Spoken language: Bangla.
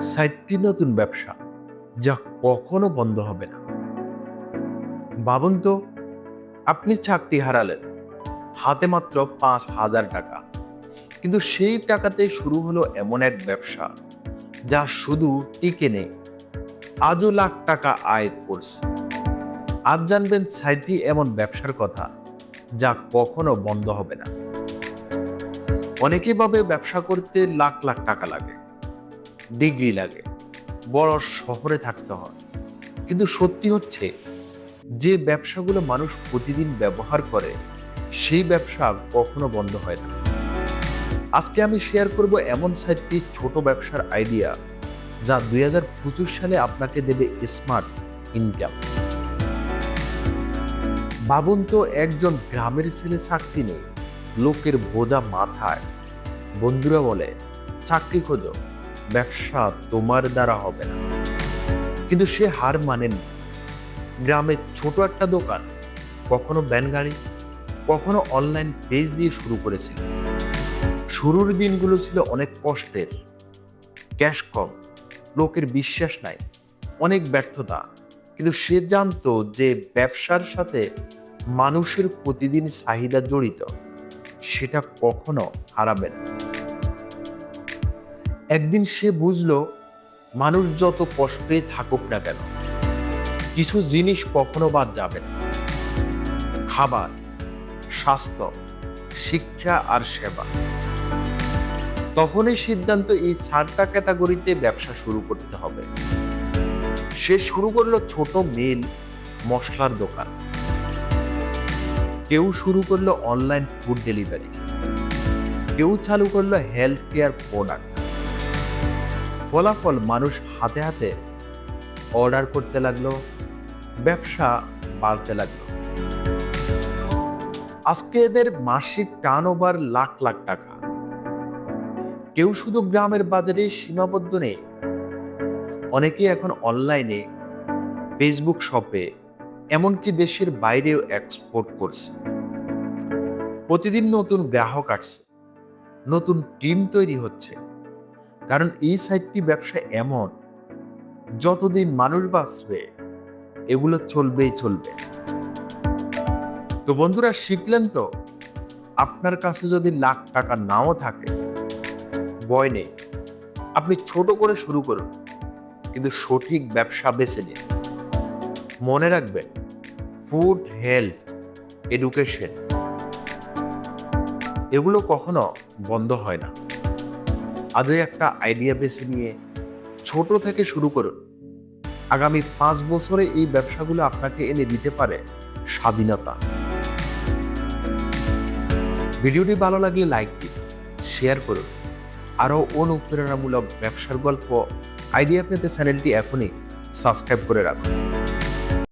সাইটটি নতুন ব্যবসা যা কখনো বন্ধ হবে না। ভাবুন তো, আপনি চাকরি হারালেন, হাতে মাত্র পাঁচ হাজার টাকা। কিন্তু সেই টাকাতে শুরু হলো এমন এক ব্যবসা যা শুধু টিকে নেই, আজও লাখ টাকা আয় করছে। আজ জানবেন সাইটটি এমন ব্যবসার কথা যা কখনো বন্ধ হবে না। অনেকে ভাবে ব্যবসা করতে লাখ লাখ টাকা লাগে ডিগ্রি লাগে। বড় শহরে থাকতে হয়। কিন্তু সত্যি হচ্ছে, যে ব্যবসাগুলো মানুষ প্রতিদিন ব্যবহার করে, সেই ব্যবসা কখনো বন্ধ হয় না। আজকে আমি শেয়ার করব এমন সাইটটি ছোট ব্যবসার আইডিয়া যা দুই হাজার পঁচিশ সালে আপনাকে দেবে স্মার্ট ইনকাম ভাবুন তো, একজন গ্রামের ছেলে চাকরি নেই, লোকের বোঝা মাথায়। বন্ধুরা বলে, চাকরি খোঁজো। ব্যবসা তোমার দ্বারা হবে না। কিন্তু সে হার মানেন। গ্রামের ছোট একটা দোকান, কখনো ব্যান গাড়ি, কখনো অনলাইন পেজ দিয়ে শুরু করেছিল। শুরুর দিনগুলো ছিল অনেক কষ্টের। ক্যাশ কম, লোকের বিশ্বাস নাই, অনেক ব্যর্থতা। কিন্তু সে জানতো যে ব্যবসার সাথে মানুষের প্রতিদিন চাহিদা জড়িত, সেটা কখনো হারাবে না। একদিন সে বুঝলো, মানুষ যত কষ্টে থাকুক না কেন, কিছু জিনিস কখনো বাদ যাবে না। খাবার, স্বাস্থ্য, শিক্ষা আর সেবা। তখনই সিদ্ধান্ত এই চারটা ক্যাটাগরিতে ব্যবসা শুরু করতে হবে। সে শুরু করল ছোট মিল, মশলার দোকান। কেউ শুরু করল অনলাইন ফুড ডেলিভারি কেউ চালু করল হেলথ কেয়ার প্রোডাক্ট ফলাফল মানুষ হাতে হাতে অর্ডার করতে লাগল, ব্যবসা বাড়তে লাগল। আজকে এদের মাসিক টার্ন ওভার লাখ লাখ টাকা। কেউ শুধু গ্রামের বাজারে সীমাবদ্ধ নেই। অনেকে এখন অনলাইনে ফেসবুক শপে এমনকি দেশের বাইরেও এক্সপোর্ট করছে। প্রতিদিন নতুন গ্রাহক আসছে, নতুন টিম তৈরি হচ্ছে। কারণ এই সাইটটি ব্যবসা এমন, যতদিন মানুষ বাঁচবে, এগুলো চলবেই চলবে। তো বন্ধুরা, শিখলেন তো? আপনার কাছে যদি লাখ টাকা নাও থাকে, ভয় নেই। আপনি ছোট করে শুরু করুন, কিন্তু সঠিক ব্যবসা বেছে নিন। মনে রাখবেন ফুড হেলথ এডুকেশন এগুলো কখনো বন্ধ হয় না। আজই একটা আইডিয়া বেছে নিয়ে ছোট থেকে শুরু করুন। আগামী পাঁচ বছরে এই ব্যবসাগুলো আপনাকে এনে দিতে পারে স্বাধীনতা। ভিডিওটি ভালো লাগলে লাইক দিন শেয়ার করুন। আরও অনুপ্রেরণামূলক ব্যবসার গল্প আইডিয়া পেতে চ্যানেলটি এখনই সাবস্ক্রাইব করে রাখুন।